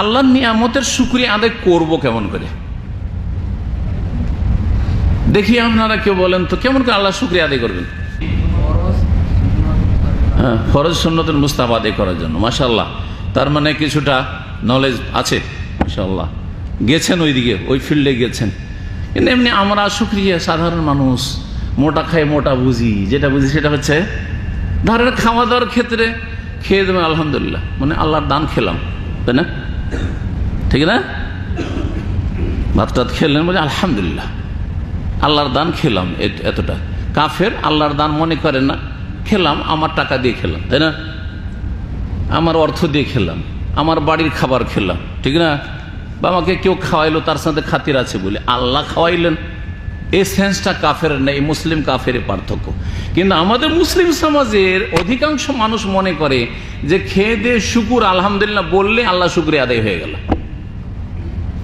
আল্লাহর নিয়ামতের শুক্রিয়া আদায় করব কেমন করে? দেখি আপনারা কেউ বলেন তো, কেমন করে আল্লাহ শুক্রিয়া আদায় করবেন? হ্যাঁ ফরজ সন্ন্যতের মুস্তাফ আদায় করার জন্য মাসাল্লাহ তার মানে কিছুটা নলেজ আছে মাসাল্লাহ গেছেন ওইদিকে, ওই ফিল্ডে গেছেন। কিন্তু এমনি আমরা সুক্রিয়া সাধারণ মানুষ, মোটা খাই মোটা বুঝি, যেটা বুঝি সেটা হচ্ছে, ধরেন খাওয়া দাওয়ার ক্ষেত্রে খেয়ে দেবেন, আলহামদুলিল্লাহ। মানে আল্লাহর দান খেলাম, তাই না? ঠিক না? ভাত টাত খেলেন বলে আলহামদুলিল্লাহ। আল্লাহর দান খেলাম এত- এতটা। কাফের আল্লাহর দান মনে করে না, খেলাম, আমার টাকা দিয়ে খেলাম, তাই না? আমার অর্থ দিয়ে খেলাম, আমার বাড়ির খাবার খেলাম, ঠিক না? বা আমাকে কেউ খাওয়াইলো, তার সাথে খাতির আছে বলে। আল্লাহ খাওয়াইলেন। এই সেন্সটা কাফের নেই, মুসলিম কাফের পার্থক্য। কিন্তু আমাদের মুসলিম সমাজের অধিকাংশ মানুষ মনে করে যে খেয়ে দিয়ে শুকুর, আলহামদুলিল্লাহ বললে আল্লাহ শুক্রিয়া আদায় হয়ে গেল।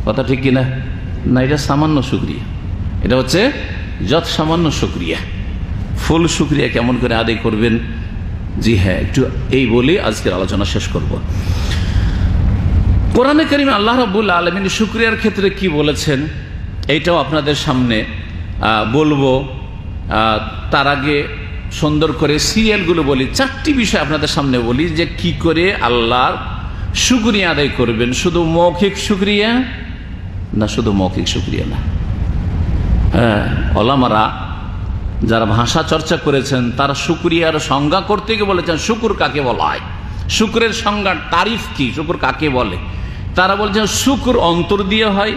কথা ঠিক কিনা? না, এটা সামান্য শুক্রিয়া। এটা হচ্ছে যত সামান্য শুক্রিয়া। ফুল শুক্রিয়া কেমন করে আদায় করবেন? জি হ্যাঁ একটু এই বলে আজকের আলোচনা শেষ করব। কোরআনে করিমে আল্লাহ রাবুল আলমিন শুক্রিয়ার ক্ষেত্রে কি বলেছেন? এইটাও আপনাদের সামনে বলব তার আগে সুন্দর করে সিরিয়ালগুলো বলি। চারটি বিষয় আপনাদের সামনে বলি যে কি করে আল্লাহর শুক্রিয়া আদায় করবেন। শুধু মৌখিক শুক্রিয়া না, শুধু মৌখিক শুক্রিয়া না। হ্যাঁ অলামারা যারা ভাষা চর্চা করেছেন, তারা শুক্রিয়ার সংজ্ঞা করতে গিয়ে বলেছেন, শুকুর কাকে বলা হয়? শুক্রের সংজ্ঞা তারিফ কি? শুকুর কাকে বলে? তারা বলছেন, শুকুর অন্তর দিয়ে হয়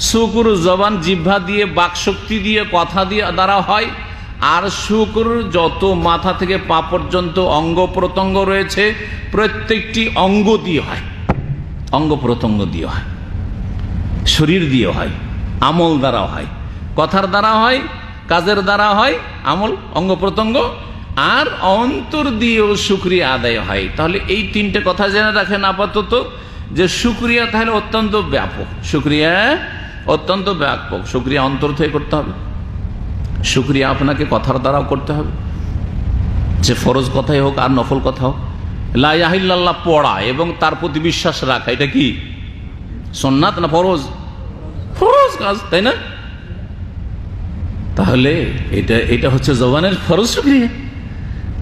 শুকুর জবান জিহ্বা দিয়ে, বাকশক্তি দিয়ে, কথা দিয়ে দ্বারা হয়। আর শুকুর যত মাথা থেকে পা পর্যন্ত অঙ্গ প্রত্যঙ্গ রয়েছে, প্রত্যেকটি অঙ্গ দিয়ে হয়। অঙ্গ প্রত্যঙ্গ দিয়ে হয়। শরীর দিয়ে হয়, আমল দ্বারা হয়। কথার দ্বারা হয়, কাজের দ্বারা হয়, আমল, অঙ্গ প্রত্যঙ্গ। আর অন্তর দিয়েও শুক্রিয়া আদায় হয়। তাহলে এই তিনটে কথা জেনে রাখেন আপাতত, যে শুক্রিয়া তাহলে অত্যন্ত ব্যাপক। শুক্রিয়া অত্যন্ত ব্যাপক। শুক্রিয়া অন্তর থেকে করতে হবে। শুক্রিয়া আপনাকে কথার দ্বারাও করতে হবে। যে ফরজ কথাই হোক আর নফল কথা হোক। লাহিল্লাহ পড়া এবং তার প্রতি বিশ্বাস রাখা, এটা কি? সন্ন্যাত না ফরজ? ফরজ কাজ, তাই না? তাহলে এটা এটা হচ্ছে জবানের ফরজ শুক্রিয়া।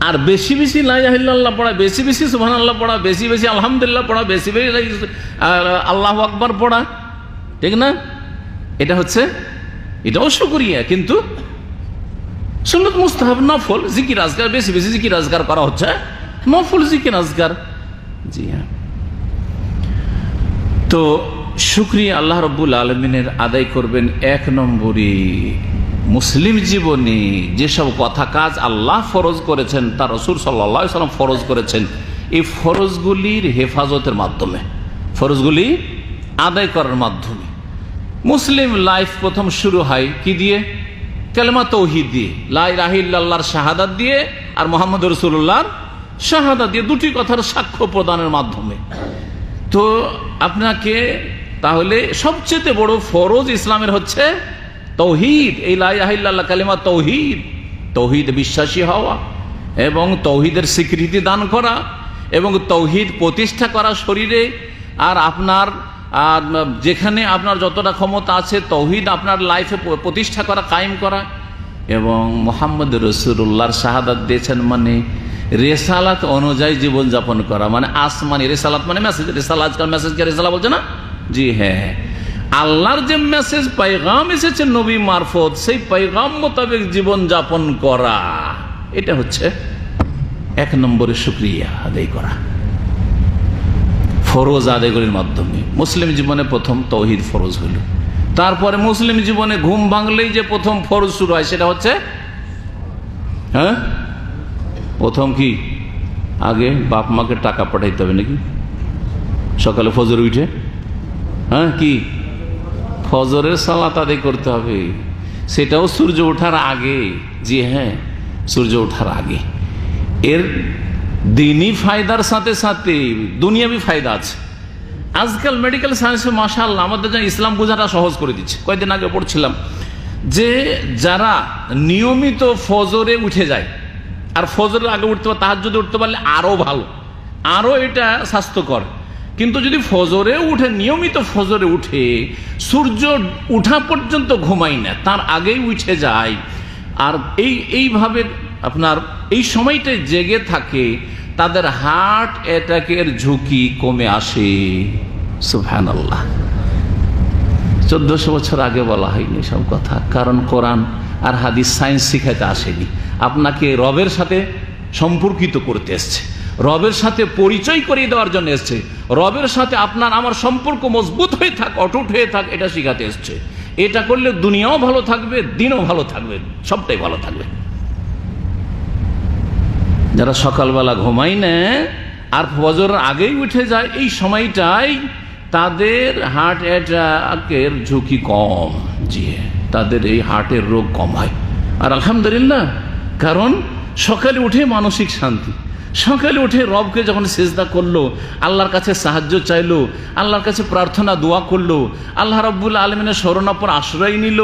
আর বেশি বেশি লাইল্লাহ পড়া, বেশি বেশি সুহান আল্লাহ পড়া, বেশি বেশি আলহামদুলিল্লাহ পড়া, বেশি বেশি আল্লাহ আকবর পড়া। ঠিক না? এটা হচ্ছে এটাও শুক্রিয়া কিন্তু সুন্নত মুস্তাহাব নফল, জিকির আজগার, বেশি বেশি জিকির আজগার করা হচ্ছে নফল জিকির আজগার। জি হ্যাঁ। তো শুক্রিয়া আল্লাহ রব্বুল আলমিনের আদায় করবেন এক নম্বরই। মুসলিম জীবনে যেসব কথা কাজ আল্লাহ ফরজ করেছেন তার রসুল সাল্লা সাল্লাম ফরজ করেছেন, এই ফরজগুলির হেফাজতের মাধ্যমে, ফরজগুলি আদায় করার মাধ্যমে। মুসলিম লাইফ প্রথম শুরু হয় কি দিয়ে? কেলমা তৌহিদ দিয়ে। লাই রাহিল্লাহর শাহাদাত দিয়ে আর মোহাম্মদ রসুল্লাহর শাহাদাত দিয়ে দুটি কথার সাক্ষ্য প্রদানের মাধ্যমে। তো আপনাকে তাহলে সবচেয়ে বড় ফরজ ইসলামের হচ্ছে তৌহিদ। এই লাইল্লাহ কালিমা তৌহিদ। তৌহিদ বিশ্বাসী হওয়া এবং তৌহিদের স্বীকৃতি দান করা এবং তৌহিদ প্রতিষ্ঠা করা শরীরে আর আপনার আর যেখানে আপনার যতটা ক্ষমতা আছে, তৌহিদ আপনার লাইফে প্রতিষ্ঠা করা, কায়েম করা। এবং মোহাম্মদ রসুল্লাহর শাহাদাত দিয়েছেন মানে রেসালাত অনুযায়ী জীবনযাপন করা। মানে আসমানি রেসালাত মানে মেসেজ রেসালা আজকাল মেসেজকে রেসালা বলছে না? জি হ্যাঁ হ্যাঁ। আল্লাহর যে মেসেজ পাইগাম এসেছে নবী মারফত, সেই পাইগাম মোতাবেক জীবনযাপন করা। এটা হচ্ছে এক নম্বরে শুক্রিয়া আদায় করা। ফরজ আদায়গুলির মাধ্যমে। মুসলিম জীবনে প্রথম তৌহিদ ফরজ হইল তারপরে মুসলিম জীবনে ঘুম ভাঙলেই যে প্রথম ফরজ শুরু হয়, সেটা হচ্ছে? হ্যাঁ? প্রথম কি? আগে বাপ মাকে টাকা পাঠাইতে হবে নাকি? সকালে ফজর উঠে? হ্যাঁ কি? ফজরের সালাত আদায় করতে হবে। সেটাও সূর্য ওঠার আগে। জি হ্যাঁ সূর্য ওঠার আগে। এর দিনই ফায়দার সাথে সাথে দুনিয়াবি ফায়দা আছে। আজকাল মেডিকেল সায়েন্সে মাসাল আমাদের জন্য ইসলাম বোঝাটা সহজ করে দিচ্ছে। কয়েকদিন আগে পড়ছিলাম যে যারা নিয়মিত ফজরে উঠে যায়, আর ফজরের আগে উঠতে পারে তাহার যদি উঠতে পারলে আরও ভালো আরও এটা স্বাস্থ্যকর। কিন্তু যদি ফজরে উঠে, নিয়মিত ফজরে উঠে সূর্য উঠা পর্যন্ত ঘুমাই না, তার আগেই উঠে যায়। আর এই, এইভাবে আপনার এই সময়টায় জেগে থাকে, তাদের হার্ট অ্যাটাকের ঝুঁকি কমে আসে। সুফহান আল্লাহ চোদ্দশো বছর আগে বলা হয়নি সব কথা, কারণ কোরআন আর হাদিস সায়েন্স শিখাইতে আসেনি। আপনাকে রবের সাথে সম্পর্কিত করতে এসছে। রবের সাথে পরিচয় করিয়ে দেওয়ার জন্য এসছে। রবের সাথে আপনার আমার সম্পর্ক মজবুত হয়ে থাক, অটুট হয়ে থাক, এটা শিখাতে এসছে। এটা করলে দুনিয়াও ভালো থাকবে, দিনও ভালো থাকবে, সবটাই ভালো থাকবে। যারা সকালবেলা ঘুমাই না, আর ফজর আগেই উঠে যায়, এই সময়টাই তাদের হার্ট অ্যাটাকের ঝুঁকি কম। জি তাদের এই হার্টের রোগ কম হয়। আর আলহামদুলিল্লাহ, কারণ সকালে উঠে মানসিক শান্তি। সকালে উঠে রবকে যখন সেজদা করল, আল্লাহর কাছে সাহায্য চাইলো, আল্লাহর কাছে প্রার্থনা, দোয়া করল, আল্লাহ রব্বুল আলমিনের শরণাপর আশ্রয় নিল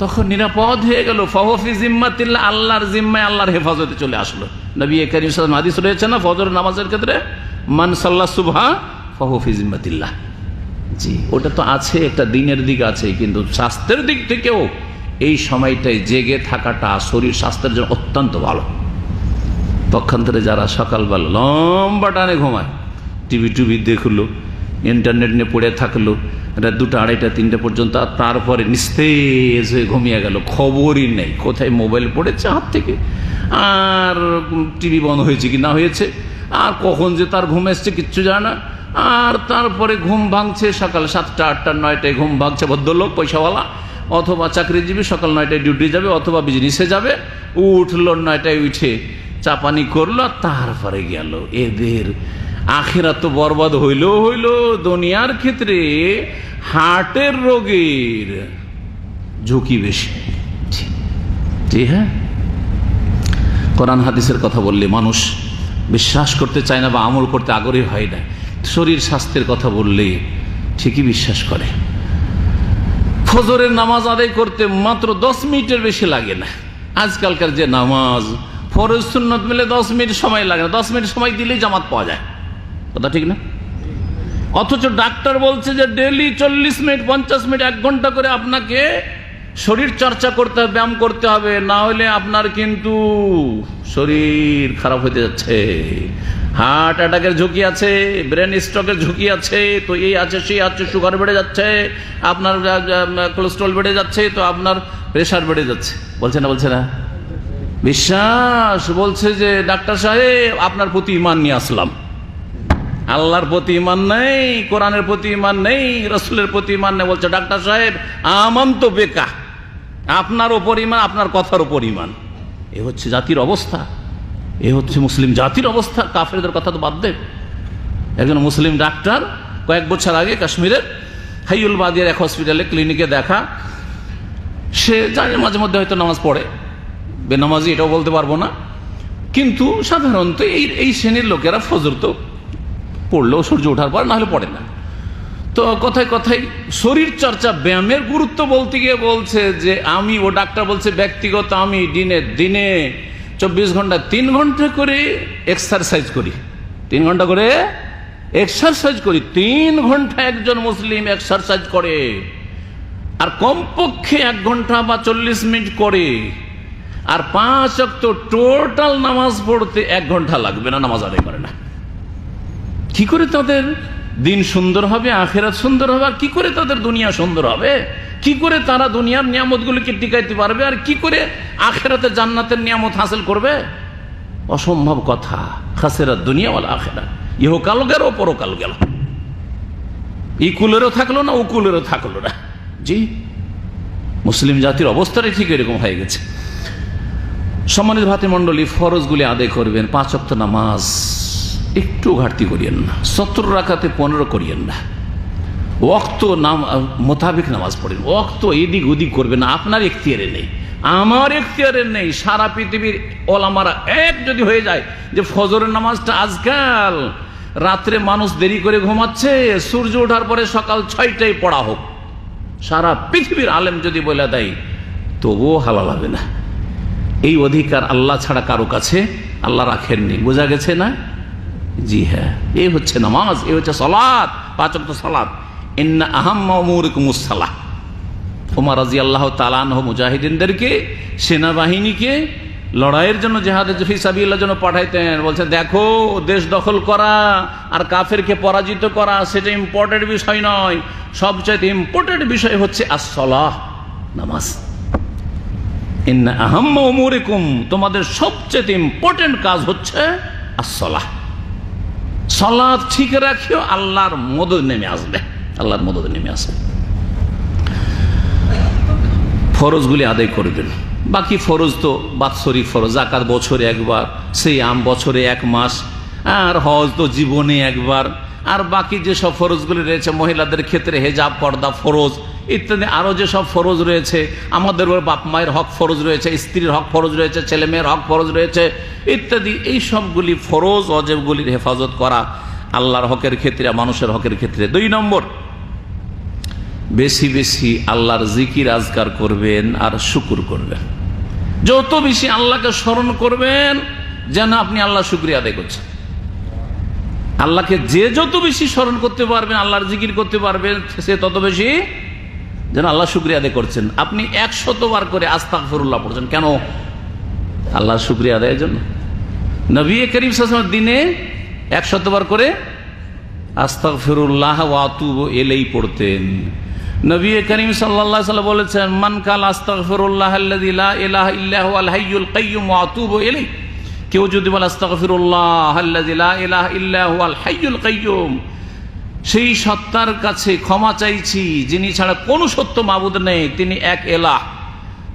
তখন নিরাপদ হয়ে গেল। ফহফি জিম্মাতিল্লা আল্লাহর জিম্মায় আল্লাহর হেফাজতে চলে আসলো। নবী করিম সাল্লাম হাদিস রয়েছে না, ফজর নামাজের ক্ষেত্রে? মান সাল্লাহ সুবহা ফহফি জিম্মাতিল্লাহ। জি, ওটা তো আছে, একটা দিনের দিক আছে, কিন্তু স্বাস্থ্যের দিক থেকেও এই সময়টায় জেগে থাকাটা শরীর স্বাস্থ্যের জন্য অত্যন্ত ভালো। পক্ষান্তরে যারা সকালবেলা লম্বা টানে ঘুমায়, টিভি টুভি দেখল, ইন্টারনেট নিয়ে পড়ে থাকল এটা দুটো, আড়াইটা, তিনটা পর্যন্ত আর তারপরে নিস্তেজ হয়ে ঘুমিয়ে গেল। খবরই নেই। কোথায় মোবাইল পড়েছে হাত থেকে? আর টিভি বন্ধ হয়েছে কি না হয়েছে? আর কখন যে তার ঘুম এসছে কিচ্ছু জানে না। আর তারপরে ঘুম ভাঙছে সকাল সাতটা, আটটা, নয়টায় ঘুম ভাঙছে ভদ্রলোক, পয়সাওয়ালা। অথবা চাকরিজীবী সকাল নয়টায় ডিউটি যাবে, অথবা বিজনেসে যাবে। উঠল নয়টায়, উঠে চাপানি করল তারপরে গেল। এদের আখেরা তো বরবাদ হইল হইল দুনিয়ার ক্ষেত্রে হার্টের রোগের ঝুঁকি বেশি। হ্যাঁ? কোরআন হাদিসের কথা বললে মানুষ বিশ্বাস করতে চায় না বা আমল করতে আগ্রহী হয় না। শরীর স্বাস্থ্যের কথা বললে ঠিকই বিশ্বাস করে। ফজরের নামাজ আদায় করতে মাত্র দশ মিনিটের বেশি লাগে না। আজকালকার যে নামাজ, ফরজ সুন্নত মিলে দশ মিনিট সময় লাগে না। দশ মিনিট সময় দিলেই জামাত পাওয়া যায়। কথা ঠিক না? অথচ ডাক্তার বলছে যে ডেলি চল্লিশ মিনিট, পঞ্চাশ মিনিট, এক ঘণ্টা করে আপনাকে শরীর চর্চা করতে হবে, ব্যায়াম করতে হবে। না হলে আপনার কিন্তু শরীর খারাপ হতে যাচ্ছে। হার্ট অ্যাটাকের ঝুঁকি আছে, ব্রেন স্ট্রোকের ঝুঁকি আছে, তো এই আছে, সেই আছে, সুগার বেড়ে যাচ্ছে, আপনার কোলেস্ট্রল বেড়ে যাচ্ছে, তো আপনার প্রেশার বেড়ে যাচ্ছে। বলছে না বলছে না? বিশ্বাস, বলছে যে ডাক্তার সাহেব, আপনার প্রতি ইমান নিয়ে আসলাম। আল্লাহর প্রতি ইমান নেই, কোরআনের প্রতি ইমান নেই, রসুলের প্রতি ইমান নেই, বলছে ডাক্তার সাহেব আমান তো বেকা আপনার ওপর ইমান আপনার কথার ওপর ইমান এ হচ্ছে জাতির অবস্থা। এ হচ্ছে মুসলিম জাতির অবস্থা। কাফেরদের কথা তো বাদ দেব একজন মুসলিম ডাক্তার কয়েক বছর আগে কাশ্মীরের হাইউল বাদিয়ার এক হসপিটালে ক্লিনিকে দেখা। সে জানে মাঝে মধ্যে হয়তো নামাজ পড়ে। বেনামাজি এটাও বলতে পারব না। কিন্তু সাধারণত এই এই শ্রেণির লোকেরা ফজর তো পড়লেও সূর্য ওঠার পর না হলে পড়ে না। তো কথায় কথায় শরীর চর্চা, ব্যায়ামের গুরুত্ব বলতে গিয়ে বলছে যে আমি, ও ডাক্তার বলছে, ব্যক্তিগত আমি দিনে দিনে চব্বিশ ঘণ্টা তিন ঘণ্টা করে এক্সারসাইজ করি। তিন ঘণ্টা করে এক্সারসাইজ করি। তিন ঘণ্টা একজন মুসলিম এক্সারসাইজ করে। আর কমপক্ষে এক ঘণ্টা বা চল্লিশ মিনিট করে। আর পাঁচ অক্ট টোটাল নামাজ পড়তে এক ঘণ্টা লাগবে না, নামাজ আদায় করে না। কি করে তাদের দিন সুন্দর হবে, আখেরাত সুন্দর হবে, আর কি করে তাদের দুনিয়া সুন্দর হবে? কি করে তারা দুনিয়ার নিয়ামতগুলিকে টিকাইতে পারবে, আর কি করে আখেরাতে জান্নাতের নিয়ামত হাসিল করবে? অসম্ভব কথা। খাসেরা দুনিয়াওয়ালা আখেরা ইহকাল গেল, পরকাল গেল। ইকুলেরও থাকল না, উকুলেরও থাকল না। জি, মুসলিম জাতির অবস্থাটাই ঠিক এরকম হয়ে গেছে। সম্মানিত ভাতি মণ্ডলী ফরজগুলি আদায় করবেন, পাঁচ অক্ত নামাজ। একটু ঘাটতি করিয়েন না, সত্তর রাখাতে পনেরো করিয়েন না। ওক্ত নাম মোতাবেক নামাজ পড়েন। ওক্ত এদিক ওদিক করবেন না, আপনার এখতিয়ারে নেই। আমার এখতিয়ারে নেই। সারা পৃথিবীর ওলামারা এক যদি হয়ে যায় যে ফজরের নামাজটা আজকাল, রাত্রে মানুষ দেরি করে ঘুমাচ্ছে, সূর্য ওঠার পরে সকাল ছয়টায় পড়া হোক। সারা পৃথিবীর আলেম যদি বলে দেয়, তবুও হালাল হবে না। এই অধিকার আল্লাহ ছাড়া কারও কাছে আল্লাহ রাখেননি। বোঝা গেছে না? জি হ্যাঁ এ হচ্ছে নামাজ, এ হচ্ছে সলাদ পাচক তো সলাদ ইন্না আহম্মুরকুমুসালাহ ওমর রাজি আল্লাহ তালানহ মুজাহিদিনদেরকে, সেনাবাহিনীকে লড়াইয়ের জন্য জেহাদের ফিসাবিল্লার জন্য পাঠাইতেন। বলছেন, দেখো, দেশ দখল করা আর কাফেরকে পরাজিত করা সেটা ইম্পর্টেন্ট বিষয় নয়। সবচেয়ে ইম্পর্টেন্ট বিষয় হচ্ছে আসলাহ নামাজ। ইন্না আহম্মা উমুরিকুম, তোমাদের সবচেয়ে ইম্পর্টেন্ট কাজ হচ্ছে আসলাহ সলাদ ঠিক রাখিও, আল্লাহর মদত নেমে আসবে। আল্লাহর মদত নেমে আসবে। ফরজগুলি আদায় করবেন। বাকি ফরজ তো বাৎসরিক ফরজ জাকাত বছরে একবার সেই আম বছরে এক মাস, আর হজ তো জীবনে একবার। আর বাকি যেসব ফরজগুলি রয়েছে, মহিলাদের ক্ষেত্রে হেজাব, পর্দা, ফরজ ইত্যাদি। আরও যেসব ফরজ রয়েছে, আমাদের ওর বাপ মায়ের হক ফরজ রয়েছে, স্ত্রীর হক ফরজ রয়েছে, ছেলে মেয়ের হক ফরজ রয়েছে, ইত্যাদি। এই সবগুলি ফরজ, অজেবগুলির হেফাজত করা আল্লাহর হকের ক্ষেত্রে, মানুষের হকের ক্ষেত্রে। দুই নম্বর, বেশি বেশি আল্লাহর জিকির আজগার করবেন আর শুকুর করবেন। যত বেশি আল্লাহকে স্মরণ করবেন, যেন আপনি আল্লাহ শুক্রিয়া আদায় করছেন। আল্লাহকে যে যত বেশি স্মরণ করতে পারবেন, আল্লাহর জিকির করতে পারবেন, সে তত বেশি যেন আল্লাহ শুক্রিয়া আদায় করছেন। আপনি একশতবার করে আস্তাক ফরুল্লাহ পড়ছেন। কেন? আল্লাহ শুক্রিয়া আদায়ের জন্য। নবী করিম সাসমের দিনে একশতবার করে আস্তাক ফিরুল্লাহ ওয়াতুব এলেই পড়তেন। নবী করিম সাল্লাহ সাল্লাম বলেছেন, মান কাল আস্তাক ফিরুল্লাহ ইলাহ ইল্লাহ আল হাইয়ুল কাইয়ুম ওয়াতুব এলেই কেউ যদি বলে আস্তাক ফিরুল্লাহ ইলাহ ইল্লাহ আল হাইয়ুল কাইয়ুম সেই সত্তার কাছে ক্ষমা চাইছি, যিনি ছাড়া কোনো সত্য মাবুদ নেই, তিনি এক এলাহ,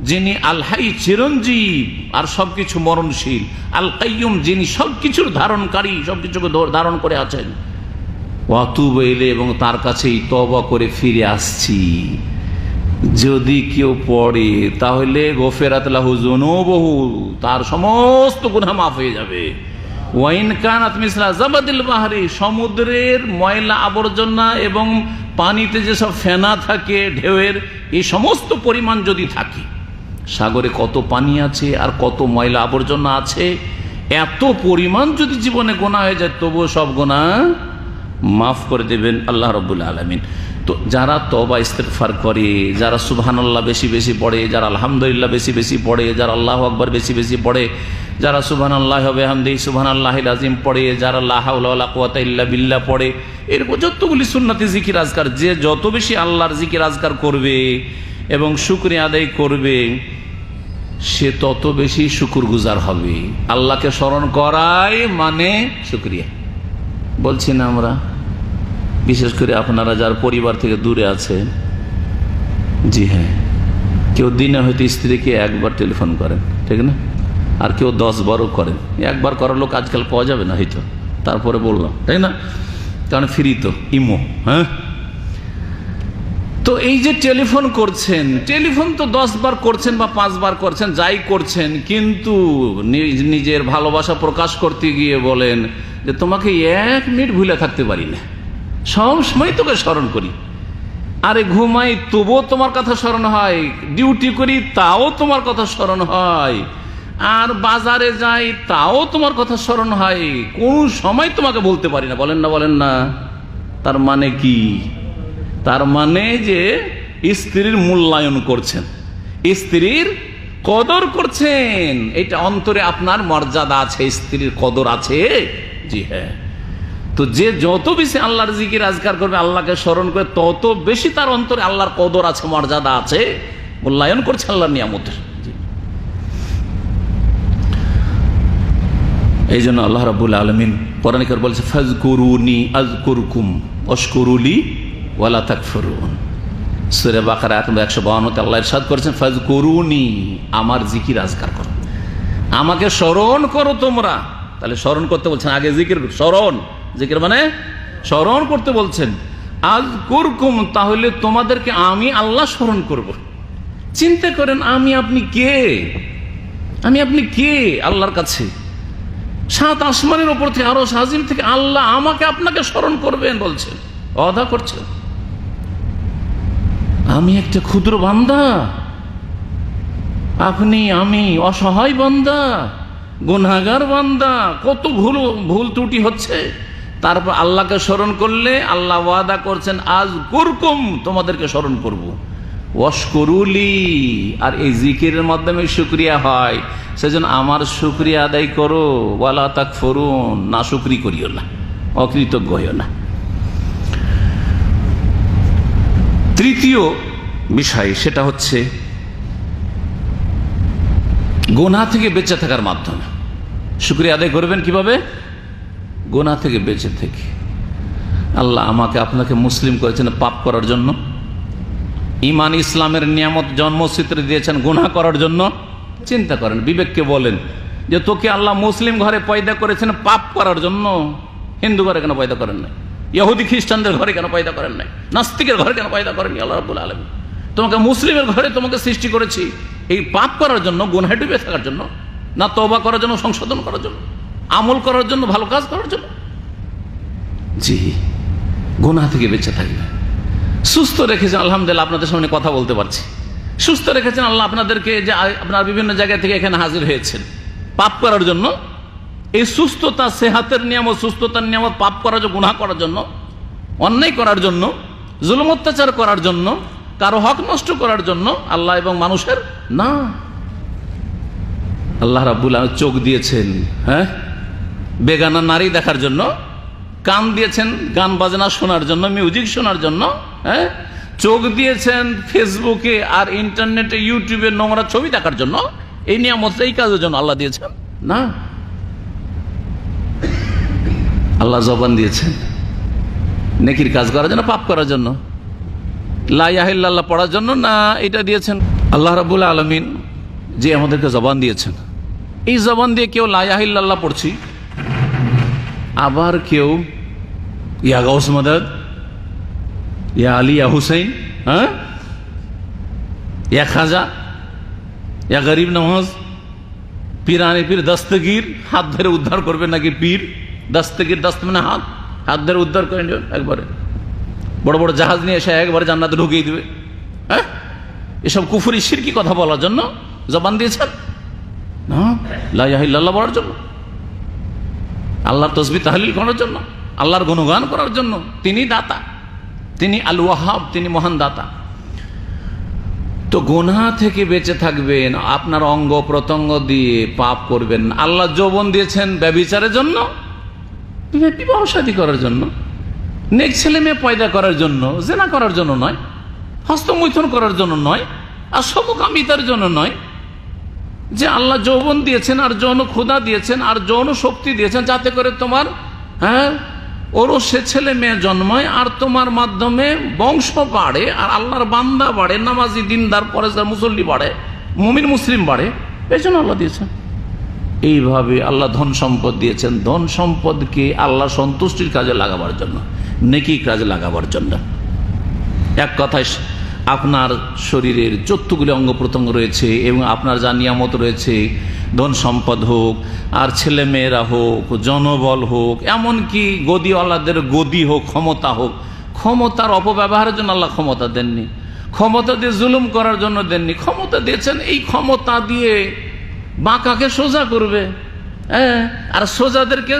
যিনি আল্হাই চিরঞ্জীব আর সবকিছু মরণশীল। আল কাইয়ুম যিনি সবকিছুর ধারণকারী, সবকিছুকে ধারণ করে আছেন। ওয়াতুব এলে এবং তার কাছেই তবা করে ফিরে আসছি। যদি কেউ পড়ে, তাহলে গোফেরাত লাহু জুনুবহু তার সমস্ত গুনাহ মাফ হয়ে যাবে। ওয়াইন কানাত মিসলা জাবাদিল বাহারি, সমুদ্রের ময়লা আবর্জনা এবং পানিতে যেসব ফেনা থাকে, ঢেউয়ের, এই সমস্ত পরিমাণ যদি থাকে, সাগরে কত পানি আছে আর কত ময়লা আবর্জনা আছে, এত পরিমাণ যদি জীবনে গোনা হয়ে যায়, তবুও সব গোনা মাফ করে দেবেন আল্লাহ রব্বুল আলমিন। তো যারা তবা ইস্তেকফার করে, যারা সুবহানাল্লাহ বেশি বেশি পড়ে, যারা আলহামদুলিল্লাহ বেশি বেশি পড়ে, যারা আল্লাহ আকবর বেশি বেশি পড়ে, যারা সুবহান আল্লাহ হবে হামদি সুবহান আল্লাহ আজিম পড়ে যারা লাহাউল্লাহ বিল্লাহ পড়ে এরকম যতগুলি সুন্নাতি জিকির আজকার, যে যত বেশি আল্লাহর জিকির আজকার করবে এবং শুক্রিয়া আদায় করবে, সে তত বেশি শুকুর গুজার হবে। আল্লাহকে স্মরণ করাই মানে শুক্রিয়া। বলছি না আমরা? বিশেষ করে আপনারা যার পরিবার থেকে দূরে আছে, জি হ্যাঁ কেউ দিনে হয়তো স্ত্রীকে একবার টেলিফোন করেন, ঠিক না? আর কেউ দশ বারও করেন। একবার করার লোক আজকাল পাওয়া যাবে না হয়তো, তারপরে বললাম, তাই না? কারণ ফ্রি তো ইমো হ্যাঁ? তো এই যে টেলিফোন করছেন টেলিফোন তো দশ বার করছেন বা পাঁচবার করছেন, যাই করছেন, কিন্তু নিজ- নিজের ভালোবাসা প্রকাশ করতে গিয়ে বলেন যে, তোমাকে এক মিনিট ভুলে থাকতে পারি না। সব সময় তোকে স্মরণ করি। আরে ঘুমাই, তবুও তোমার কথা স্মরণ হয়, ডিউটি করি, তাও তোমার কথা স্মরণ হয়। আর বাজারে যাই, তাও তোমার কথা স্মরণ হয়। কোন সময় তোমাকে বলতে পারি না, বলেন না বলেন না। তার মানে কি? তার মানে যে স্ত্রীর মূল্যায়ন করছেন, স্ত্রীর কদর করছেন। এটা অন্তরে আপনার মর্যাদা আছে, স্ত্রীর কদর আছে। জি হ্যাঁ। তো যে যত বেশি আল্লাহর জিকির আজকার করবে আল্লাহকে স্মরণ করে তত বেশি তার অন্তরে আল্লাহর কদর আছে মর্যাদা আছে মূল্যায়ন করছে আল্লাহর নিয়ামতের। এই জন্য আল্লাহ রাবুল আলমিন পরানিকর বলছে ফাজ করুনি আজ করুকুম অস্করুলি ওয়ালা তাক ফরুন সুরে বাকার একশো বাউন্নতে আল্লাহ ইরশাদ করেছেন ফাজ করুনি আমার জিকির আজকার করো। আমাকে স্মরণ করো তোমরা। তাহলে স্মরণ করতে বলছেন আগে জিকির স্মরণ। জিকির মানে স্মরণ করতে বলছেন। আজ করকুম, তাহলে তোমাদেরকে আমি আল্লাহ স্মরণ করব। চিন্তা করেন, আমি আপনি কে? আমি আপনি কে আল্লাহর কাছে? সাত আসমানের ওপর থেকে আরও সাজিম থেকে আল্লাহ আমাকে আপনাকে স্মরণ করবেন বলছেন। অধা করছেন। আমি একটা ক্ষুদ্র বান্দা। আপনি, আমি অসহায় বান্দা গুনাগার বান্দা, কত ভুল ভুল ত্রুটি হচ্ছে? তারপর আল্লাহকে স্মরণ করলে আল্লাহ ওয়াদা করছেন, আজ কুরকুম, তোমাদেরকে স্মরণ করব। ওয়াশকরুলি আর এই জিকিরের মাধ্যমে শুক্রিয়া হয়। সেজন্য আমার শুক্রিয়া আদায় করো, ওয়ালা তাক ফরুন না শুক্রি করিও না, অকৃতজ্ঞ হইও না। তৃতীয় বিষয় সেটা হচ্ছে গোনা থেকে বেঁচে থাকার মাধ্যমে। শুক্রিয়া আদায় করবেন কীভাবে? গোনা থেকে বেঁচে থেকে। আল্লাহ আমাকে আপনাকে মুসলিম করেছেন পাপ করার জন্য। ইমান ইসলামের নিয়ামত জন্মসূত্রে দিয়েছেন গুনাহ করার জন্য। চিন্তা করেন, বিবেককে বলেন যে তোকে আল্লাহ মুসলিম ঘরে পয়দা করেছেন পাপ করার জন্য। হিন্দু ঘরে কেন পয়দা করেন নাই? ইহুদি, খ্রিস্টানদের ঘরে কেন পয়দা করেন নাই? নাস্তিকের ঘরে কেন পয়দা করেন আল্লাহ রাবুল আলম তোমাকে মুসলিমের ঘরে তোমাকে সৃষ্টি করেছি। এই পাপ করার জন্য গুনহে ডুবে থাকার জন্য, না তবা করার জন্য, সংশোধন করার জন্য। আমল করার জন্য, ভালো কাজ করার জন্য। জি, গুনাহ থেকে বেঁচে থাকবে। সুস্থ রেখেছেন, আলহামদুলিল্লাহ, আপনাদের সামনে কথা বলতে পারছি। সুস্থ রেখেছেন, আল্লাহ আপনাদেরকে যে আপনার বিভিন্ন জায়গা থেকে এখানে হাজির হয়েছেন। পাপ করার জন্য, এই সুস্থতা, সেহাতের নিয়ামত, সুস্থতার নিয়ামত, পাপ করার জন্য, গুনাহ করার জন্য, অন্যায় করার জন্য, জুলুম অত্যাচার করার জন্য, কারও হক নষ্ট করার জন্য আল্লাহ এবং মানুষের না। আল্লাহ রাবুল চোখ দিয়েছেন হ্যাঁ? বেগানা নারী দেখার জন্য, কান দিয়েছেন, গান বাজনা শোনার জন্য মিউজিক শোনার জন্য হ্যাঁ? চোখ দিয়েছেন ফেসবুকে আর ইন্টারনেটে ইউটিউবে নোংরা ছবি দেখার জন্য, এই নিয়ামত, এই কাজের জন্য আল্লাহ দিয়েছেন? না। আল্লাহ জবান দিয়েছেন। নেকির কাজ করার জন্য, পাপ করার জন্য। লাইয়াহিল্লাহ পড়ার জন্য, না, এটা দিয়েছেন। আল্লাহ রাবুল আলমিন যে আমাদেরকে জবান দিয়েছেন। এই জবান দিয়ে কেউ লাইয়াহিল্লাহ পড়ছি আবার কেউ, ইয়া গৌস মদদ, ইয়া আলী, ইয়া হুসাইন হ্যাঁ? ইয়া খাজা, ইয়া গরিব নওয়াজ, পীরানি পীর দস্তগীর, হাত ধরে উদ্ধার করবে নাকি পীর? দস্তগীর দস্ত মানে হাত হাত ধরে উদ্ধার করে নেবেন একবারে। বড় বড় জাহাজ নিয়ে এসে একবারে জান্নাতে ঢুকিয়ে দেবে। হ্যাঁ? এসব কুফুরি সিরকি কথা বলার জন্য জবান দিয়েছেন? না? লাইয়াহিল্লাহ বলার জন্য। আল্লাহর তসবি তাহলিল করার জন্য, আল্লাহর গুণগান করার জন্য। তিনি দাতা, তিনি আল ওয়াহাব তিনি মহান দাতা। তো গোনা থেকে বেঁচে থাকবেন, আপনার অঙ্গ প্রত্যঙ্গ দিয়ে পাপ করবেন আল্লাহ যৌবন দিয়েছেন ব্যবিচারের জন্য, বিবাহ সাদী করার জন্য, নেক ছেলে মেয়ে পয়দা করার জন্য, জেনা করার জন্য নয়, হস্তমৈথন করার জন্য নয়, আর সমকামিতার জন্য নয়। যে আল্লাহ যৌবন দিয়েছেন, আর যৌন ক্ষুদা দিয়েছেন, আর যৌন শক্তি দিয়েছেন, যাতে করে তোমার হ্যাঁ ওরও সে ছেলে মেয়ে জন্মায়, আর তোমার মাধ্যমে বংশ বাড়ে, আর আল্লাহর বান্দা বাড়ে, নামাজি, দিনদার পরেজার মুসল্লি বাড়ে, মুমিন, মুসলিম বাড়ে। এই জন্য আল্লাহ দিয়েছেন। এইভাবে আল্লাহ ধন সম্পদ দিয়েছেন। ধন সম্পদকে আল্লাহ সন্তুষ্টির কাজে লাগাবার জন্য নেকি কাজে লাগাবার জন্য। এক কথায় আপনার শরীরের যতগুলি অঙ্গ প্রত্যঙ্গ রয়েছে এবং আপনার যা নিয়ামত রয়েছে, ধন সম্পদ হোক, আর ছেলে মেয়েরা হোক, জনবল হোক, এমনকি গদিওয়ালাদের গদি হোক, ক্ষমতা হোক, ক্ষমতার অপব্যবহারের জন্য আল্লাহ ক্ষমতা দেননি। ক্ষমতা দিয়ে জুলুম করার জন্য দেননি। ক্ষমতা দিয়েছেন, এই ক্ষমতা দিয়ে বাঁকাকে সোজা করবে। হ্যাঁ আর সোজাদেরকে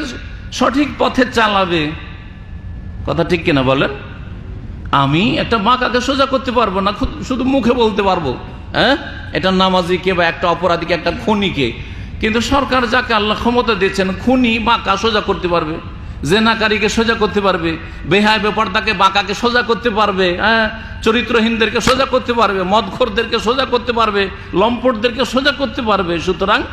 সঠিক পথে চালাবে। কথা ঠিক কিনা বলেন? আমি একটা বাঁকাকে সোজা করতে পারব না শুধু মুখে বলতে পারব। হ্যাঁ? এটা নামাজিকে বা একটা অপরাধীকে, একটা খুনিকে। কিন্তু সরকার যাকে আল্লাহ ক্ষমতা দিয়েছেন, খুনি বাঁকা সোজা করতে পারবে। জেনাকারীকে সোজা করতে পারবে। বেহায় ব্যাপারটাকে বাঁকাকে সোজা করতে পারবে। হ্যাঁ? চরিত্রহীনদেরকে সোজা করতে পারবে। মদখোরদেরকে সোজা করতে পারবে। লম্পটদেরকে সোজা করতে পারবে। সুতরাং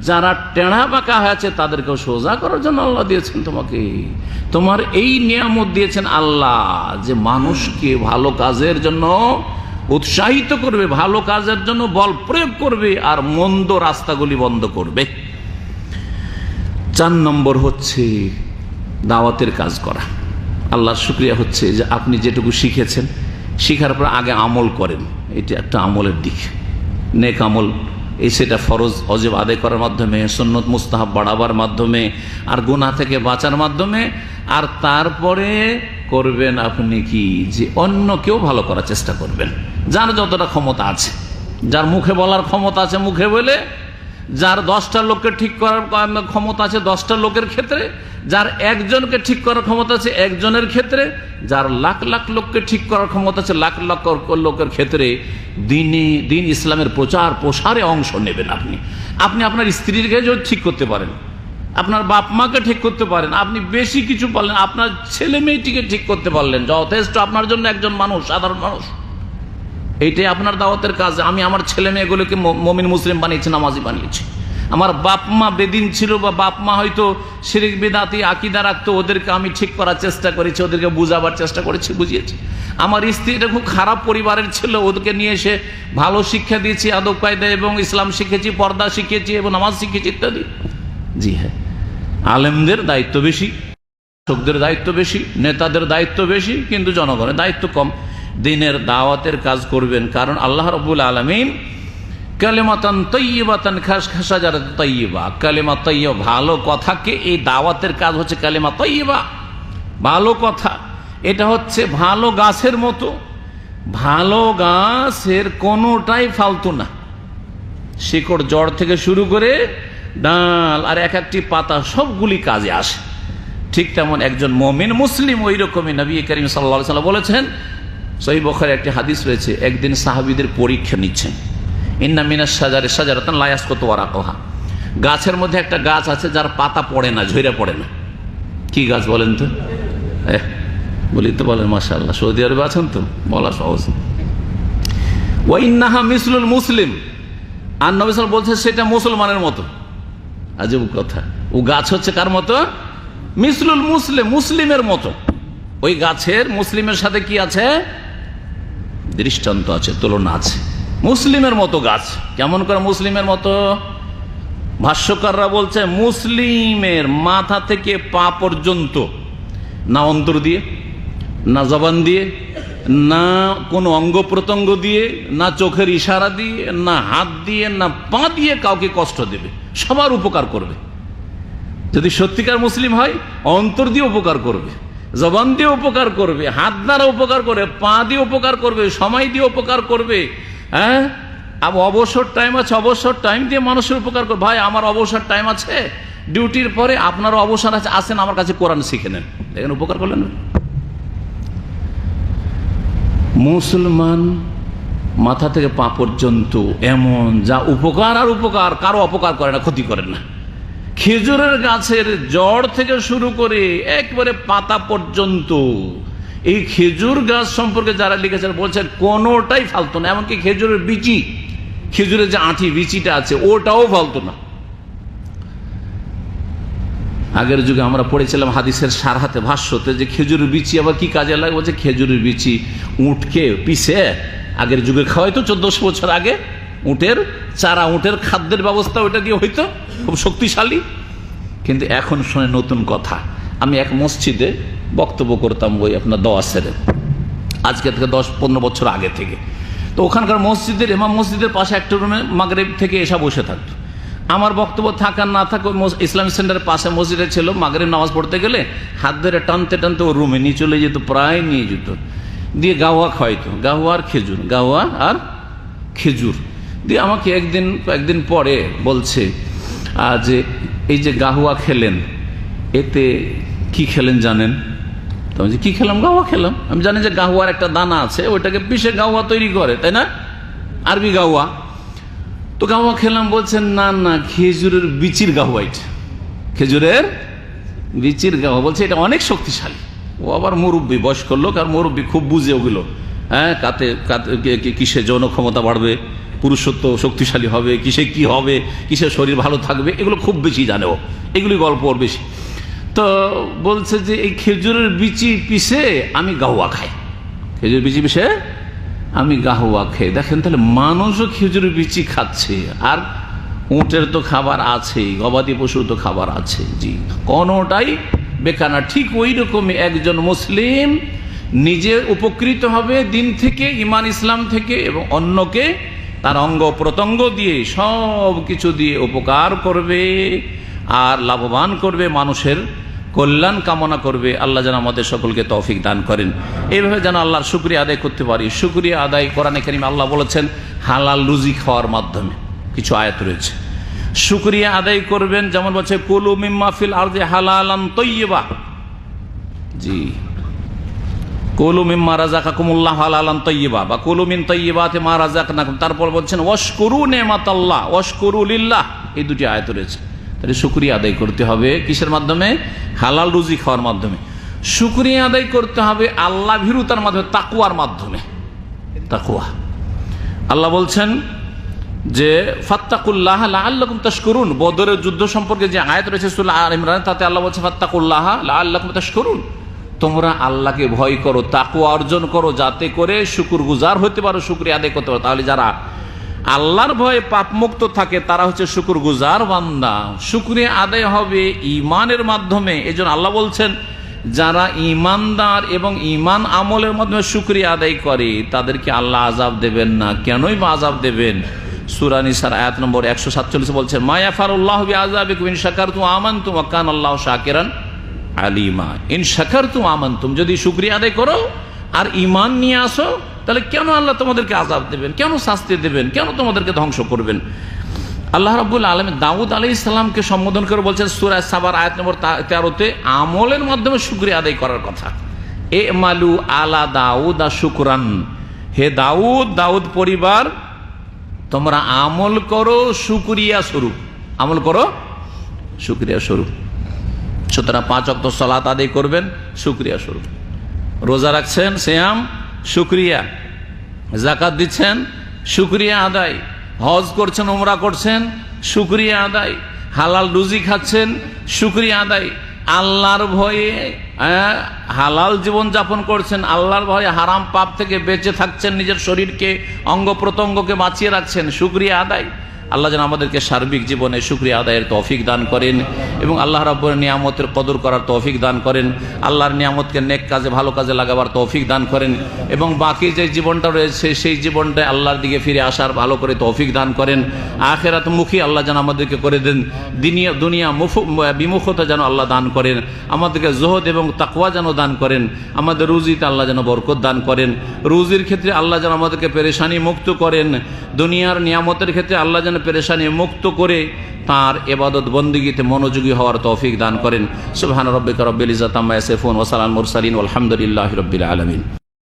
যারা টেढ़া বাঁকা হয়েছে তাদেরকেও সোজা করার জন্য আল্লাহ দিয়েছেন তোমাকে। তোমার এই নিয়ামত দিয়েছেন আল্লাহ যে মানুষকে ভালো কাজের জন্য উৎসাহিত করবে, ভালো কাজের জন্য বল প্রয়োগ করবে আর মন্দ রাস্তাগুলি বন্ধ করবে। চার নম্বর হচ্ছে দাওয়াতের কাজ করা। আল্লাহর শুক্রিয়া হচ্ছে যে আপনি যেটুকু শিখেছেন, শিখার পর আগে আমল করেন। এটা একটা আমলের দিক। নেক আমল এই সেটা ফরজ, অজেব আদায় করার মাধ্যমে সন্ন্যত মুস্তাহাব বাড়াবার মাধ্যমে, আর গুণা থেকে বাঁচার মাধ্যমে, আর তারপরে করবেন আপনি কি? যে অন্য কেউ ভালো করার চেষ্টা করবেন। যার যতটা ক্ষমতা আছে, যার মুখে বলার ক্ষমতা আছে, মুখে বলে যার দশটা লোককে ঠিক করার ক্ষমতা আছে দশটা লোকের ক্ষেত্রে, যার একজনকে ঠিক করার ক্ষমতা আছে একজনের ক্ষেত্রে, যার লাখ লাখ লোককে ঠিক করার ক্ষমতা আছে লাখ লাখ লোকের ক্ষেত্রে, দিনে দিন ইসলামের প্রচার প্রসারে অংশ নেবেন আপনি। আপনি আপনার স্ত্রীকে ঠিক করতে পারেন, আপনার বাপ মাকে ঠিক করতে পারেন, আপনি বেশি কিছু পারলেন, আপনার ছেলে মেয়েটিকে ঠিক করতে পারলেন, যথেষ্ট আপনার জন্য একজন মানুষ, সাধারণ মানুষ। এইটাই আপনার দাওয়াতের কাজ। আমি আমার ছেলে মেয়েগুলোকে মমিন মুসলিম বানিয়েছি, নামাজি বানিয়েছি। আমার বাপ মা বেদিন ছিল বা বাপ মা হয়তো শিরিক বেদাতি আকিদা রাখতো, ওদেরকে আমি ঠিক করার চেষ্টা করেছি, ওদেরকে বুঝাবার চেষ্টা করেছি, বুঝিয়েছি। আমার স্ত্রীটা খুব খারাপ পরিবারের ছিল, ওদেরকে নিয়ে এসে ভালো শিক্ষা দিয়েছি, আদব কায়দা এবং ইসলাম শিখেছি, পর্দা শিখেছি এবং নামাজ শিখেছি ইত্যাদি। জি হ্যাঁ। আলেমদের দায়িত্ব বেশি শাসকদের দায়িত্ব বেশি, নেতাদের দায়িত্ব বেশি, কিন্তু জনগণের দায়িত্ব কম। দিনের দাওয়াতের কাজ করবেন। কারণ আল্লাহ রবুল আলমিন কালেমাতান তৈবাতান খাস খাসা যারা তৈবা কালেমা তৈব ভালো কথাকে এই দাওয়াতের কাজ হচ্ছে কালেমা তৈবা ভালো কথা। এটা হচ্ছে ভালো গাছের মতো। ভালো গাছের কোনোটাই ফালতু না। শিকড় জড় থেকে শুরু করে ডাল আর এক একটি পাতা সবগুলি কাজে আসে। ঠিক তেমন একজন মমিন মুসলিম ওই রকমই নবী করিম সাল্লা বলেছেন সহি বখারে একটি হাদিস রয়েছে, একদিন সাহাবিদের পরীক্ষা নিচ্ছেন ইন্না মিনাস সাজারে সাজারাতান লায়াস কত কহা গাছের মধ্যে একটা গাছ আছে যার পাতা পড়ে না ঝরে পড়ে না। কি গাছ বলেন তো? বলি তো বলেন মাসাল্লাহ সৌদি আরবে আছেন তো? বলা সহজ। ওয়াইন্নাহা মিসলুল মুসলিম। আর নবিসাল বলছে, সেটা মুসলমানের মতো। আজব কথা। ও গাছ হচ্ছে কার মতো? মিসলুল মুসলিম, মুসলিমের মতো। ওই গাছের মুসলিমের সাথে কি আছে? দৃষ্টান্ত আছে, তুলনা আছে। মুসলিমের মতো গাছ, কেমন করে মুসলিমের মতো? ভাষ্যকাররা বলছে, মুসলিমের মাথা থেকে পা পর্যন্ত, না অন্তর দিয়ে, না জবান দিয়ে, না কোনো অঙ্গ প্রত্যঙ্গ দিয়ে, না চোখের ইশারা দিয়ে, না হাত দিয়ে, না পা দিয়ে কাউকে কষ্ট দেবে, সবার উপকার করবে। যদি সত্যিকার মুসলিম হয়, অন্তর দিয়ে উপকার করবে। জবান দিয়ে উপকার করবে, হাত দ্বারা উপকার করবে পা দিয়ে উপকার করবে, সময় দিয়ে উপকার করবে হ্যাঁ? অবসর টাইম আছে, অবসর টাইম দিয়ে মানুষের উপকার করবে ভাই, আমার অবসর টাইম আছে। ডিউটির পরে আপনারও অবসর আছে, আসেন আমার কাছে কোরআন শিখে নেন। দেখেন উপকার করলেন মুসলমান মাথা থেকে পা পর্যন্ত এমন যা উপকার আর উপকার, কারও অপকার করে না, ক্ষতি করে না। খেজুরের গাছের জড় থেকে শুরু করে একবারে পাতা পর্যন্ত। এই খেজুর গাছ সম্পর্কে যারা লিখেছেন বলছেন, কোনোটাই ফালতু না, এমনকি খেজুরের বিচি, খেজুরের যে আঁটি বিচিটা আছে, ওটাও ফালতু না। আগের যুগে আমরা পড়েছিলাম হাদিসের সার হাতে ভাষ্যতে যে খেজুরের বিচি আবার কি কাজে লাগে বলছে খেজুরের বিচি উঠকে পিষে, আগের যুগে খাওয়াইতো, চোদ্দশো বছর আগে উটের চারা, উটের খাদ্যের ব্যবস্থা ওইটা দিয়ে হইতো। খুব শক্তিশালী। কিন্তু এখন শুনে নতুন কথা। আমি এক মসজিদে বক্তব্য করতাম ওই আপনার দোয়া সেরে আজকে থেকে দশ, পনেরো বছর আগে থেকে। তো ওখানকার মসজিদের এমাম মসজিদের পাশে একটা রুমে মাগরেব থেকে এসে বসে থাকতো। আমার বক্তব্য থাকার না থাকা ইসলামিক সেন্টারের পাশে মসজিদে ছিল, মাগরেব নামাজ পড়তে গেলে হাত ধরে টানতে টানতে ও রুমে নিয়ে চলে যেত, প্রায় নিয়ে যেত। দিয়ে গাওয়া খাওয়াইতো, গাওয়া আর খেজুর, গাওয়া আর খেজুর। দিয়ে আমাকে একদিন একদিন পরে বলছে যে এই যে গাহুয়া খেলেন, এতে কি খেলেন জানেন? তো আমি কি খেলাম? গাওয়া খেলাম। আমি জানি যে গাহুয়ার একটা দানা আছে, ওইটাকে পিষে গাহুয়া তৈরি করে, তাই না? আরবি গাহুয়া। তো গাওয়া খেলাম বলছেন, না না, খেজুরের বিচির গাওয়া এটা। খেজুরের বিচির গাওয়া বলছে, এটা অনেক শক্তিশালী। ও আবার মুরব্বী, বয়স্ক লোক, আর মুরব্বী খুব বুঝে ওগুলো। হ্যাঁ কাতে কাতে কিসে যৌন ক্ষমতা বাড়বে? পুরুষত্ব শক্তিশালী হবে, কিসে কি হবে কিসে শরীর ভালো থাকবে, এগুলো খুব বেশি জানে ও এগুলি গল্প ওর বেশি। তো বলছে যে, এই খেজুরের বিচি পিষে আমি গাহুয়া খাই। খেজুর বিচি পিষে আমি গাহুয়া খেয়ে দেখেন তাহলে মানুষও খেজুরের বিচি খাচ্ছে, আর উটের তো খাবার আছেই, গবাদি পশুর তো খাবার আছে জি, কোনোটাই বেকার না। ঠিক ওই রকমই একজন মুসলিম নিজে উপকৃত হবে দিন থেকে ইমান ইসলাম থেকে, এবং অন্যকে তার অঙ্গ প্রত্যঙ্গ দিয়ে সব কিছু দিয়ে উপকার করবে আর লাভবান করবে, মানুষের কল্যাণ কামনা করবে। আল্লাহ যেন আমাদের সকলকে তৌফিক দান করেন। এইভাবে যেন আল্লাহর শুক্রিয়া আদায় করতে পারি। শুক্রিয়া আদায়, কোরআনে কারিম আল্লাহ বলেছেন, হালাল রুজি খাওয়ার মাধ্যমে। কিছু আয়াত রয়েছে। শুক্রিয়া আদায় করবেন, যেমন বলছে, কুলু মিম্মাফিল আর যে হালালান জি। কুলু মিম্মা রাজাকা কুমুল্লাহ হালালান তৈবা বা কুলু মিন তৈবাতে মা রাজাক তারপর বলছেন এই দুটি আয়ত রয়েছে। তাহলে আদায় করতে হবে মাধ্যমে? হালাল রুজি খাওয়ার মাধ্যমে। আদায় করতে হবে আল্লাহ মাধ্যমে, তাকুয়ার মাধ্যমে। তাকুয়া। আল্লাহ বলছেন যে, ফাত্তাকুল্লাহ আল্লাহম তাস্করুন বদরের যুদ্ধ সম্পর্কে যে আয়াত রয়েছে আল ইমরান তাতে আল্লাহ বলছে ফাত্তাকুল্লাহ আল্লাহম তাস্করুন তোমরা আল্লাহকে ভয় করো তাকুয়া অর্জন করো, যাতে করে শুকুর গুজার হতে পারো, শুক্রিয়া আদায় করতে পারো। তাহলে যারা আল্লাহর ভয়ে পাপ মুক্ত থাকে, তারা হচ্ছে শুকুর গুজার বান্দা। শুক্রিয়া আদায় হবে ইমানের মাধ্যমে। এই আল্লাহ বলছেন, যারা ইমানদার এবং ইমান আমলের মাধ্যমে শুক্রিয়া আদায় করে, তাদেরকে আল্লাহ আজাব দেবেন না। কেনই বা আজাব দেবেন? সুরানিসার আয়াত নম্বর একশো সাতচল্লিশ বলছেন মায়াফারুল্লাহ আজাবিক ইন শাকার আমান তুম আকান আল্লাহ শাকিরান। আলিমা। ইন আমান তুম যদি শুক্রিয়া আদায় করো আর ইমান নিয়ে আসো, তাহলে কেন আল্লাহ তোমাদেরকে আজাব দেবেন? কেন শাস্তি দেবেন? কেন তোমাদেরকে ধ্বংস করবেন? আল্লাহ রাবুল আলম দাউদ আলি ইসলামকে সম্বোধন করে বলছেন সুরাজ সাবার আয়াত নম্বর তেরোতে, আমলের মাধ্যমে শুক্রিয়া আদায় করার কথা। এ মালু আলা দাউদ আ শুক্রান। হে দাউদ দাউদ পরিবার, তোমরা আমল করো, শুক্রিয়া স্বরূপ। আমল করো, শুক্রিয়া স্বরূপ। সুতরাং পাঁচ অক্ট সলাত আদায় করবেন, শুক্রিয়া স্বরূপ। রোজা রাখছেন শ্যাম শুক্রিয়া। জাকাত দিচ্ছেন, শুক্রিয়া আদায়। হজ করছেন ওমরা করছেন, শুক্রিয়া আদায়। হালাল রুজি খাচ্ছেন, শুক্রিয়া আদায়। আল্লাহর ভয়ে হালাল জীবন যাপন করছেন, আল্লাহর ভয়ে হারাম পাপ থেকে বেঁচে থাকছেন, নিজের শরীরকে অঙ্গ প্রত্যঙ্গকে বাঁচিয়ে রাখছেন, শুক্রিয়া আদায়। আল্লাহ যেন আমাদেরকে সার্বিক জীবনে সুক্রিয়া আদায়ের তৌফিক দান করেন এবং আল্লাহ রাব্বুর নিয়ামতের কদর করার তৌফিক দান করেন। আল্লাহর নিয়ামতকে নেক কাজে, ভালো কাজে লাগাবার তৌফিক দান করেন এবং বাকি যে জীবনটা রয়েছে, সেই জীবনটা আল্লাহর দিকে ফিরে আসার ভালো করে তৌফিক দান করেন। আখেরাত মুখী আল্লাহ যেন আমাদেরকে করে দেন। দিনিয়া, দুনিয়া দুনিয়া বিমুখতা যেন আল্লাহ দান করেন। আমাদেরকে জোহদ এবং তাকওয়া যেন দান করেন। আমাদের রুজিতে আল্লাহ যেন বরকত দান করেন। রুজির ক্ষেত্রে আল্লাহ যেন আমাদেরকে পেরেশানি মুক্ত করেন। দুনিয়ার নিয়ামতের ক্ষেত্রে আল্লাহ যেন পেরেশানি মুক্ত করে তার এবাদত বন্দীগীতে মনোযোগী হওয়ার তৌফিক দান করেন। সুবহান রব্বিক রব্বিল ইজাতাম্মা ইয়াসিফুন ওয়া সালামুল মুরসালিন আলহামদুলিল্লাহি রব্বিল আলামিন।